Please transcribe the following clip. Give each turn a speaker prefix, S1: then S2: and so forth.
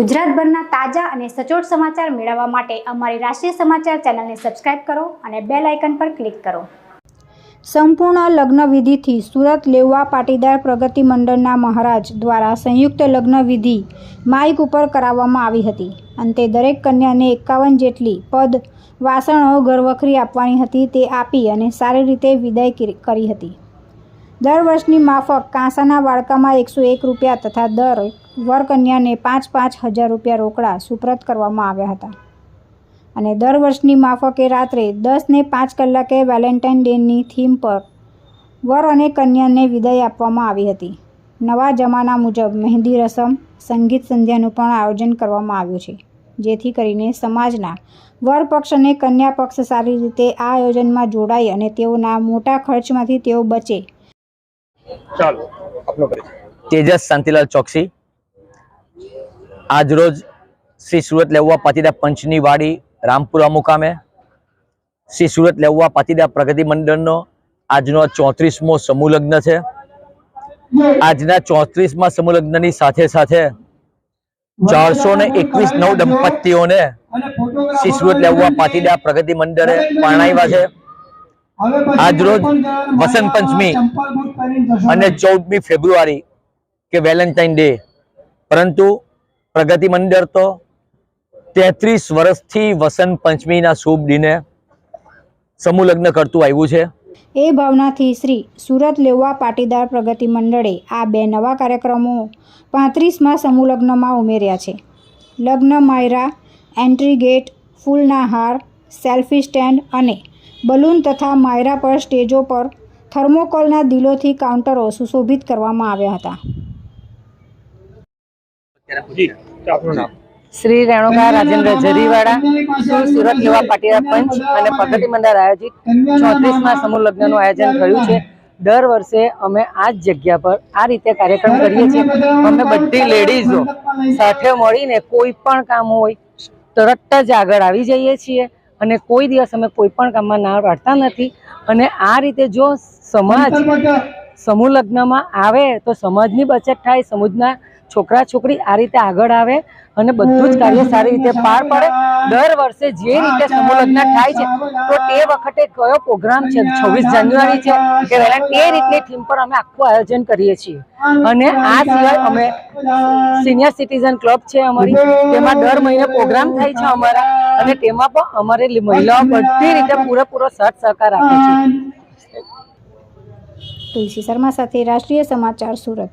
S1: ગુજરાતભરના તાજા અને સચોટ સમાચાર મેળવવા માટે અમારી રાષ્ટ્રીય સમાચાર ચેનલને સબસ્ક્રાઇબ કરો અને બેલ આઇકન પર ક્લિક કરો. સંપૂર્ણ લગ્નવિધિથી સુરત લેવા પાટીદાર પ્રગતિ મંડળના મહારાજ દ્વારા સંયુક્ત લગ્નવિધિ માઇક ઉપર કરાવવામાં આવી હતી. અંતે દરેક કન્યાને એકાવન જેટલી પદ, વાસણો, ઘરવખરી આપવાની હતી તે આપી અને સારી રીતે વિદાય કરી હતી. દર વર્ષની માફક કાંસાના વાડકામાં એકસો એક રૂપિયા તથા દર વરકન્યાને પાંચ પાંચ હજાર રૂપિયા રોકડા સુપ્રત કરવામાં આવ્યા હતા. અને દર વર્ષની માફકે રાત્રે દસને પાંચ કલાકે વેલેન્ટાઇન ડેની થીમ પર વર અને કન્યાને વિદાય આપવામાં આવી હતી. નવા જમાના મુજબ મહેંદી રસમ, સંગીત સંધ્યાનું પણ આયોજન કરવામાં આવ્યું છે, જેથી કરીને સમાજના વર પક્ષ અને કન્યા પક્ષ સારી રીતે આ આયોજનમાં જોડાય અને તેઓના મોટા ખર્ચમાંથી તેઓ બચે.
S2: ચાલો, આપનો પરિચય.
S3: તેજસ શાંતિલાલ ચોકસી. આજરોજ શ્રી સુરત લેવવા પાટીદાર પંચની વાડી રામપુરા મુકામે. શ્રી સુરત લેવવા પાટીદાર પ્રગતિ મંડળનો આજનો ચોત્રીસમો સમૂહ લગ્ન છે. આજના ચોત્રીસમાં સમૂહ લગ્નની સાથે સાથે ચારસો ને એકવીસ નવ દંપતીઓને શ્રી સુરત લેવવા પાટીદાર પ્રગતિ મંડળે પરણાવ્યા છે. આજરોજ વસંત પંચમી અને ચૌદમી ફેબ્રુઆરી કે વેલેન્ટાઇન ડે. પરંતુ પ્રગતિ મંડળ તો તેત્રીસ વર્ષથી વસંત પંચમીના શુભ દિને સમૂહ લગ્ન કરતું આવ્યું છે.
S1: એ ભાવનાથી શ્રી સુરત લેવા પાટીદાર પ્રગતિ મંડળે આ બે નવા કાર્યક્રમો પાંત્રીસમાં સમૂહ લગ્નમાં ઉમેર્યા છે. લગ્ન માયરા એન્ટ્રી ગેટ ફૂલના હાર સેલ્ફી સ્ટેન્ડ અને બલૂન તથા માયરા પર સ્ટેજો પર થર્મોકોલના દિલોથી કાઉન્ટરો સુશોભિત કરવામાં આવ્યા હતા.
S2: જી તો આપનું નામ?
S4: શ્રી રેણુકા રાજેન્દ્ર જરીવાડા સુરત યુવા પાટીદાર પંચ અને પ્રગતિ મંડળ આયોજિત ચોત્રીસમાં સમૂહ લગ્નનું આયોજન થયું છે. દર વર્ષે અમે આ જ જગ્યા પર આ રીતે કાર્યક્રમ કરીએ છીએ. અમે બધી લેડીઝો સાથે મળીને કોઈ પણ કામ હોય તરત જ આગળ આવી જઈએ છીએ. અને કોઈ દિવસ અમે કોઈ પણ કામમાં ના પાડતા નથી. અને આ રીતે જો સમાજ સમૂહ લગ્નમાં આવે તો સમાજની બચત થાય સમાજના છોકરા છોકરી આ રીતે આગળ આવે અને બધું જ કાર્ય સારી રીતે પાર પડે. દર વર્ષે જે રીતે સમૂહ થાય છે, તો તે વખતે કયો પ્રોગ્રામ છે? છવ્વીસ જાન્યુઆરી છે કે તે રીતની થીમ પર અમે આખું આયોજન કરીએ છીએ. અને આ સિવાય અમે સિનિયર સિટીઝન ક્લબ છે અમારી. તેમાં દર મહિને પ્રોગ્રામ થાય છે અમારા. અને તેમાં પણ અમારે મહિલાઓ બધી રીતે પૂરેપૂરો સાથ સહકાર આપે છે.
S1: તુલસી શર્મા સાથે રાષ્ટ્રીય સમાચાર સુરત.